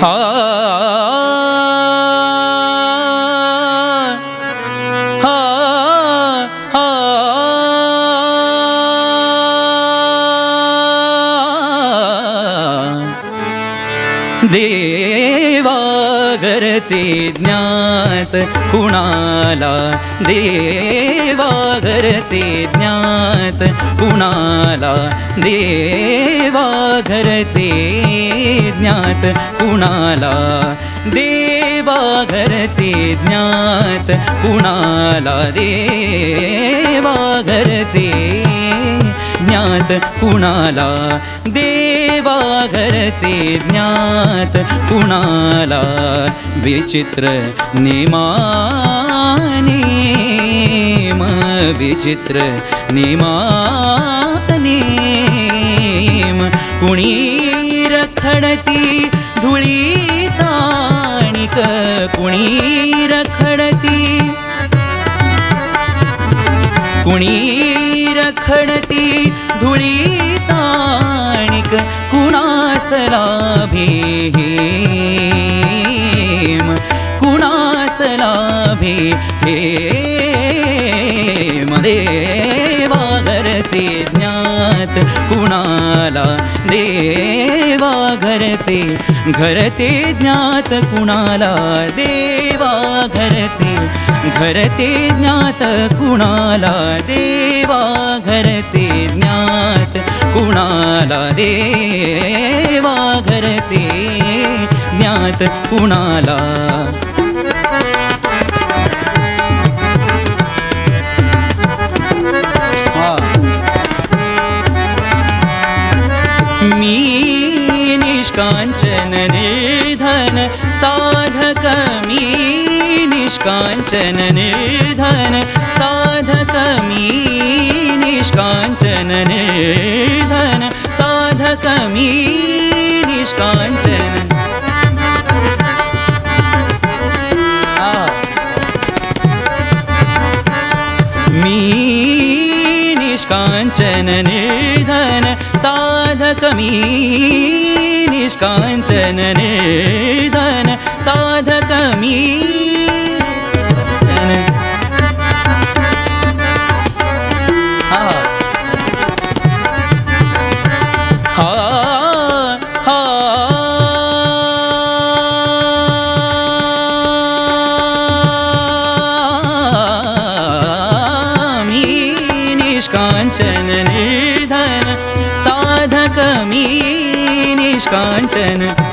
हा घरचे ज्ञात कुणाला? देवाघरचे ज्ञात कुणाला? देवाघरचे ज्ञात कुणाला? देवाघरचे ज्ञात कुणाला? देवाघरचे ज्ञात कुणाला? देवाघरचे ज्ञात कुणाला? विचित्र नेमानेम विचित्र नेमानेम कुणी रखडती धुळी ताणिक कुणी रखडती कुणी खणती धुळी ताणिक कुणासला भेम? कुणासला भे हेम देवाघरचे ज्ञात कुणाला? देवाघरचे घरचे ज्ञात कुणाला? दे घरचे ज्ञात कुणाला देवा घरचे ज्ञात कुणाला देवा घरचे ज्ञात कुणाला? मी निष्कांचन निष्काञ्चन निर्धन साधकमी निष्काञ्चन निर्धन साधकमी निष्काञ्चन। मी निष्काञ्चन निर्धन साधकमी निष्काञ्चन निर्धन साधकमी निष्कांचन निर्धन साधक मी निष्कांचन।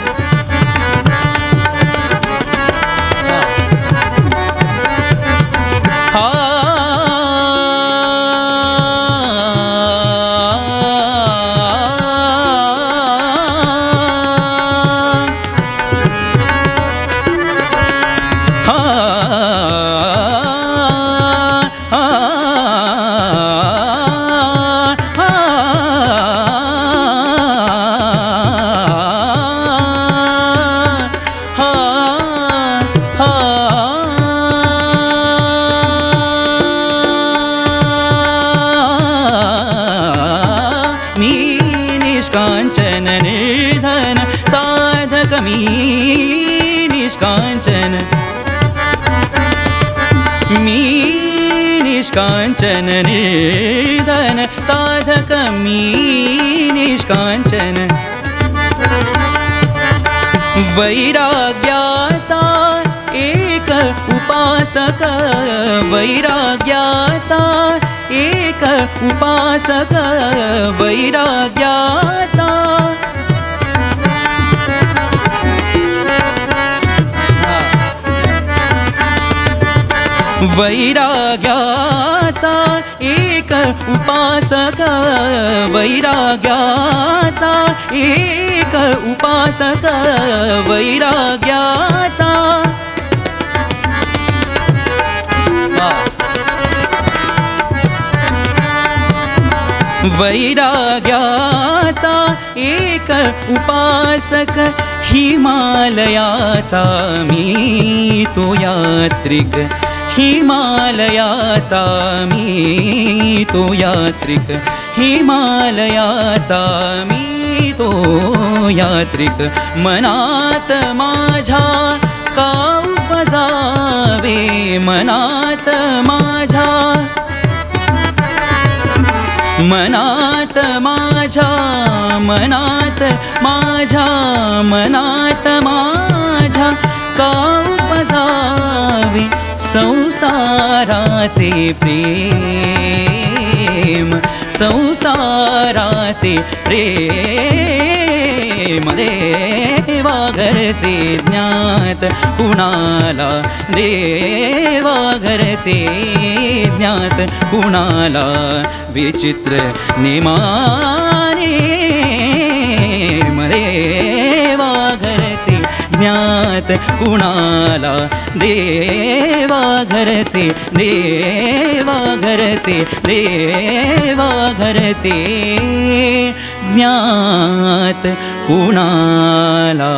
निष्कांचन. मी निष्कांचन निर्धन साधक मी निष्कांचन. वैराग्याचा एक उपासक वैराग्याचा एक उपासक वैराग्याचा वैराग्याचा एक उपासक वैराग्याचा एक उपासक वैराग्याचा. वैराग्याचा एक उपासक हिमालयाचा मी तो यात्रिक. हिमालयाचा मी तो यात्रिक. हिमालयाचा मी तो यात्रिक. मनात माझ्या का उपजावे मनात माझ्या मनात माझ्या मनात माझ्या मनात माझ्या का उपजावे संसाराचे प्रेम संसाराचे प्रेम. देवाघरचे ज्ञात कुणाला? देवाघरचे ज्ञात कुणाला? विचित्र निमा अज्ञात ज्ञात कुणाला? देवा घरचे देवा घरचे देवा घरचे ज्ञात कुणाला?